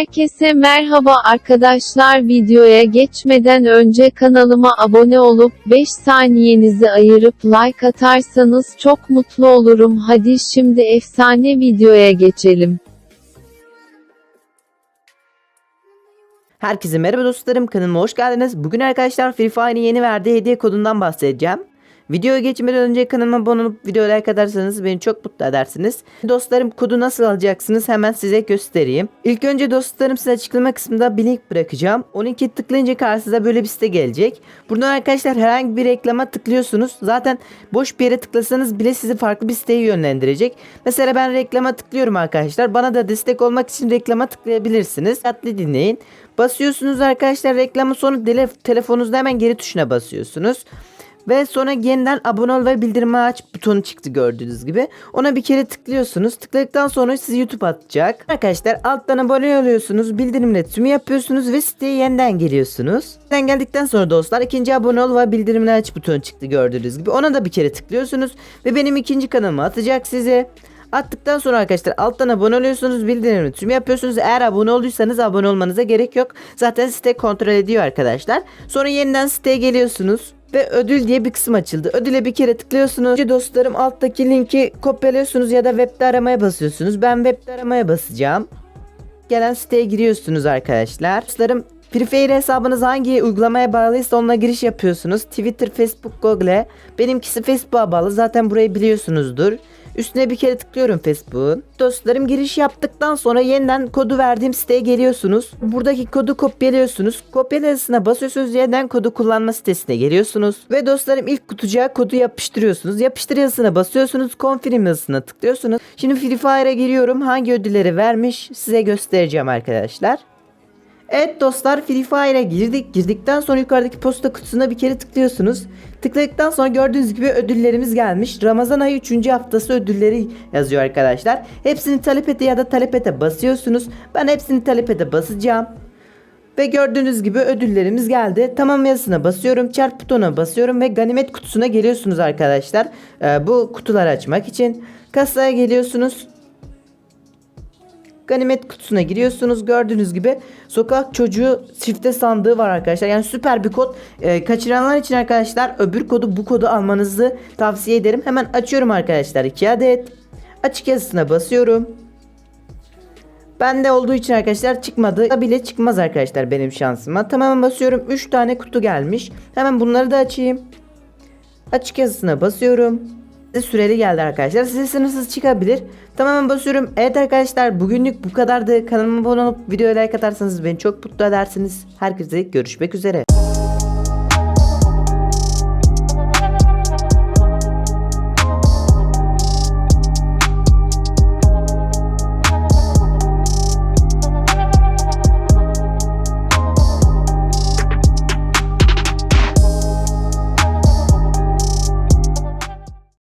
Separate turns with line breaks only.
Herkese merhaba arkadaşlar videoya geçmeden önce kanalıma abone olup 5 saniyenizi ayırıp like atarsanız çok mutlu olurum hadi şimdi efsane videoya geçelim.
Herkese merhaba dostlarım kanalıma hoş geldiniz. Bugün arkadaşlar Free Fire'in yeni verdiği hediye kodundan bahsedeceğim. Videoya geçmeden önce kanalıma abone olup videoya like atarsanız beni çok mutlu edersiniz. Dostlarım kodu nasıl alacaksınız hemen size göstereyim. İlk önce dostlarım size açıklama kısmında bir link bırakacağım. O linki tıklayınca karşınıza böyle bir site gelecek. Buradan arkadaşlar herhangi bir reklama tıklıyorsunuz. Zaten boş bir yere tıklasanız bile sizi farklı bir siteye yönlendirecek. Mesela ben reklama tıklıyorum arkadaşlar. Bana da destek olmak için reklama tıklayabilirsiniz. Dikkatli dinleyin. Basıyorsunuz arkadaşlar reklamın sonu tele telefonunuzda hemen geri tuşuna basıyorsunuz. Ve sonra yeniden abone ol ve bildirimi aç butonu çıktı gördüğünüz gibi. Ona bir kere tıklıyorsunuz. Tıkladıktan sonra sizi YouTube atacak. Arkadaşlar alttan abone oluyorsunuz. Bildirim iletişimi yapıyorsunuz ve siteye yeniden geliyorsunuz. Yeniden geldikten sonra dostlar ikinci abone ol ve bildirimini aç butonu çıktı gördüğünüz gibi. Ona da bir kere tıklıyorsunuz. Ve benim ikinci kanalıma atacak size. Attıktan sonra arkadaşlar alttan abone oluyorsunuz bildirim tüm yapıyorsunuz. Eğer abone olduysanız abone olmanıza gerek yok. Zaten site kontrol ediyor arkadaşlar. Sonra yeniden siteye geliyorsunuz. Ve ödül diye bir kısım açıldı. Ödüle bir kere tıklıyorsunuz. Dostlarım alttaki linki kopyalıyorsunuz ya da webde aramaya basıyorsunuz. Ben webde aramaya basacağım. Gelen siteye giriyorsunuz arkadaşlar. Dostlarım Prefire hesabınız hangi uygulamaya bağlıysa onunla giriş yapıyorsunuz. Twitter, Facebook, Google. Benimkisi Facebook'a bağlı. Zaten burayı biliyorsunuzdur. Üstüne bir kere tıklıyorum Facebook'un. Dostlarım giriş yaptıktan sonra yeniden kodu verdiğim siteye geliyorsunuz. Buradaki kodu kopyalıyorsunuz. Kopyalasına basıyorsunuz yeniden kodu kullanma sitesine geliyorsunuz. Ve dostlarım ilk kutucuğa kodu yapıştırıyorsunuz. Yapıştır yazısına basıyorsunuz. Confirm yazısına tıklıyorsunuz. Şimdi Free Fire'a giriyorum. Hangi ödülleri vermiş size göstereceğim arkadaşlar. Evet dostlar Free Fire'a girdik. Girdikten sonra yukarıdaki posta kutusuna bir kere tıklıyorsunuz. Tıkladıktan sonra gördüğünüz gibi ödüllerimiz gelmiş. Ramazan ayı 3. haftası ödülleri yazıyor arkadaşlar. Hepsini talep ete ya da talep ete basıyorsunuz. Ben hepsini talep ete basacağım. Ve gördüğünüz gibi ödüllerimiz geldi. Tamam yazısına basıyorum. Çarp butonuna basıyorum ve ganimet kutusuna geliyorsunuz arkadaşlar. Ee, bu kutuları açmak için. Kasaya geliyorsunuz. Ganimet kutusuna giriyorsunuz. Gördüğünüz gibi sokak çocuğu çifte sandığı var arkadaşlar. Yani süper bir kod. Ee, kaçıranlar için arkadaşlar öbür kodu bu kodu almanızı tavsiye ederim. Hemen açıyorum arkadaşlar 2 adet. Açık yazısına basıyorum. Bende olduğu için arkadaşlar çıkmadı. Bile çıkmaz arkadaşlar benim şansıma. Tamamen basıyorum. 3 tane kutu gelmiş. Hemen bunları da açayım. Açık yazısına basıyorum. Süreli geldi arkadaşlar. Size sınırsız çıkabilir. Tamamen basıyorum. Evet arkadaşlar bugünlük bu kadardı. Kanalıma abone olup videoya like atarsanız beni çok mutlu edersiniz. Herkese görüşmek üzere.